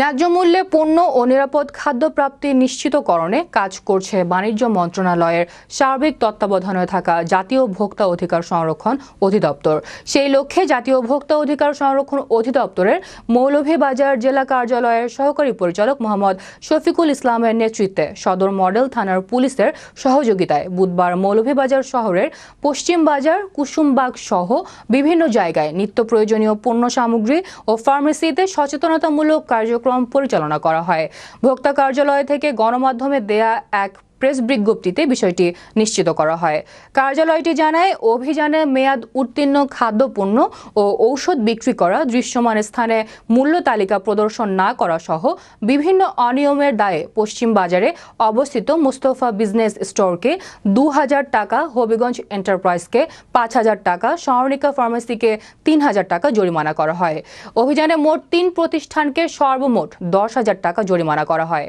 ন্যায্য মূল্যে পণ্য ও নিরাপদ খাদ্য প্রাপ্তি নিশ্চিতকরণে কাজ করছে বাণিজ্য মন্ত্রণালয়ের সার্বিক তত্ত্বাবধানে থাকা জাতীয় ভোক্তা অধিকার সংরক্ষণ অধিদপ্তর। সেই লক্ষ্যে জাতীয় ভোক্তা অধিকার সংরক্ষণ অধিদপ্তরের মৌলভীবাজার জেলা কার্যালয়ের সহকারী পরিচালক মোহাম্মদ শফিকুল ইসলামের নেতৃত্বে সদর মডেল থানার পুলিশের সহযোগিতায় বুধবার মৌলভীবাজার শহরের পশ্চিম বাজার, কুসুমবাগ সহ বিভিন্ন জায়গায় নিত্য প্রয়োজনীয় পণ্য সামগ্রী ও ফার্মেসিতে সচেতনতামূলক কার্যক্রম পরিচালনা করা হয়। ভোক্তা কার্যালয় থেকে গণমাধ্যমে দেয়া এক প্রেস বিজ্ঞপ্তিতে বিষয়টি নিশ্চিত করা হয়। কার্যালয়টি জানায়, অভিযানে মেয়াদ উত্তীর্ণ খাদ্যপণ্য ও ঔষধ বিক্রি করা, দৃশ্যমান স্থানে মূল্য তালিকা প্রদর্শন না করা সহ বিভিন্ন অনিয়মের দায়ে পশ্চিম বাজারে অবস্থিত মুস্তফা বিজনেস স্টোরকে দু হাজার টাকা, হবিগঞ্জ এন্টারপ্রাইজকে পাঁচ হাজার টাকা, স্বর্ণিকা ফার্মেসিকে তিন হাজার টাকা জরিমানা করা হয়। অভিযানে মোট তিন প্রতিষ্ঠানকে সর্বমোট দশ হাজার টাকা জরিমানা করা হয়।